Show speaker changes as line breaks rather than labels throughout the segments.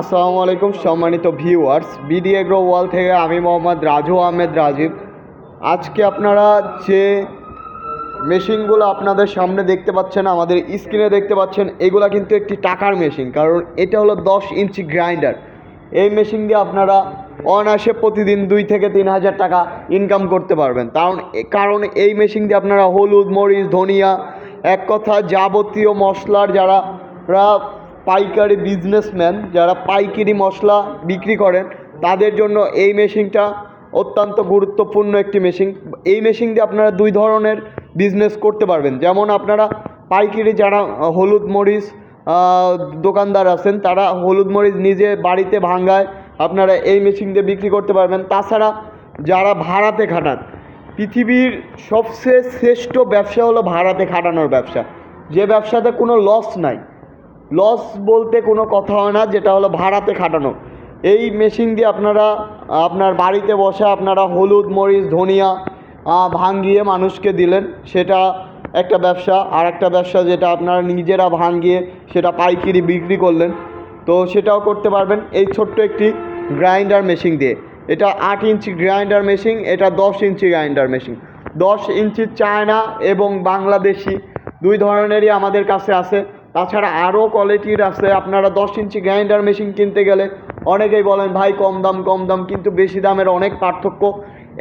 আসসালামু আলাইকুম, সম্মানিত ভিউয়ার্স বিডি এগ্রো ওয়াল থেকে আমি মোহাম্মদ রাজু আহমেদ রাজীব। আজকে আপনারা যে মেশিনগুলো আপনাদের সামনে দেখতে পাচ্ছেন, আমাদের স্ক্রিনে দেখতে পাচ্ছেন, এগুলো কিন্তু একটি টাকার মেশিন, কারণ এটা হলো দশ ইঞ্চি গ্রাইন্ডার এই মেশিন দিয়ে আপনারা অনায়াসে প্রতিদিন দুই থেকে তিন হাজার টাকা ইনকাম করতে পারবেন। কারণ কারণ এই মেশিন দিয়ে আপনারা হলুদ, মরিচ, ধনিয়া, এক কথা যাবতীয় মশলার যারা পাইকারি বিজনেসম্যান যারা পাইকারি মশলা বিক্রি করেন, তাদের জন্য এই মেশিনটা অত্যন্ত গুরুত্বপূর্ণ একটি মেশিন এই মেশিন দিয়ে আপনারা দুই ধরনের বিজনেস করতে পারবেন। যেমন আপনারা পাইকারি যারা হলুদ মরিচ দোকানদার আছেন, তারা হলুদ মরিচ নিজে বাড়িতে ভাঙ্গায় আপনারা এই মেশিন দিয়ে বিক্রি করতে পারবেন। তাছাড়া যারা ভাড়াতে খাটান, পৃথিবীর সবচেয়ে শ্রেষ্ঠ ব্যবসা হলো ভাড়াতে খাটানোর ব্যবসা। যে ব্যবসাতে কোনো লস নাই। লস বলতে কোনো কথা হয় না, যেটা হলো ভাড়াতে খাটানো। এই মেশিন দিয়ে আপনারা, আপনার বাড়িতে বসে আপনারা হলুদ, মরিচ, ধনিয়া ভাঙ্গিয়ে মানুষকে দিলেন। সেটা একটা ব্যবসা। আর একটা ব্যবসা যেটা আপনারা নিজেরা ভাঙ্গিয়ে সেটা পাইকারি বিক্রি করলেন। তো সেটাও করতে পারবেন। এই ছোট্ট একটি গ্রাইন্ডার মেশিন দিয়ে। এটা আট ইঞ্চি গ্রাইন্ডার মেশিন এটা দশ ইঞ্চি গ্রাইন্ডার মেশিন দশ ইঞ্চি চায়না এবং বাংলাদেশি, দুই ধরনেরই আমাদের কাছে আছে। তাছাড়া আরও কোয়ালিটির আছে। আপনারা দশ ইঞ্চি গ্রাইন্ডার মেশিন কিনতে গেলে অনেকেই বলেন, ভাই, কম দাম কম দাম। কিন্তু বেশি দামের অনেক পার্থক্য।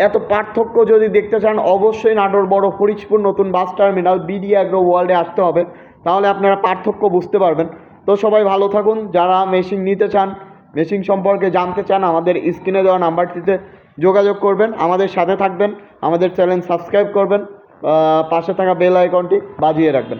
এত পার্থক্য যদি দেখতে চান, অবশ্যই নাটোর বড় ফরিদপুর নতুন বাস টার্মিনাল বিডি অ্যাগ্রো ওয়ার্ল্ডে আসতে হবে। তাহলে আপনারা পার্থক্য বুঝতে পারবেন। তো সবাই ভালো থাকুন। যারা মেশিন নিতে চান মেশিন সম্পর্কে জানতে চান, আমাদের স্ক্রিনে দেওয়া নাম্বারটিতে যোগাযোগ করবেন। আমাদের সাথে থাকবেন। আমাদের চ্যানেল সাবস্ক্রাইব করবেন। পাশে থাকা বেল আইকনটি বাজিয়ে রাখবেন।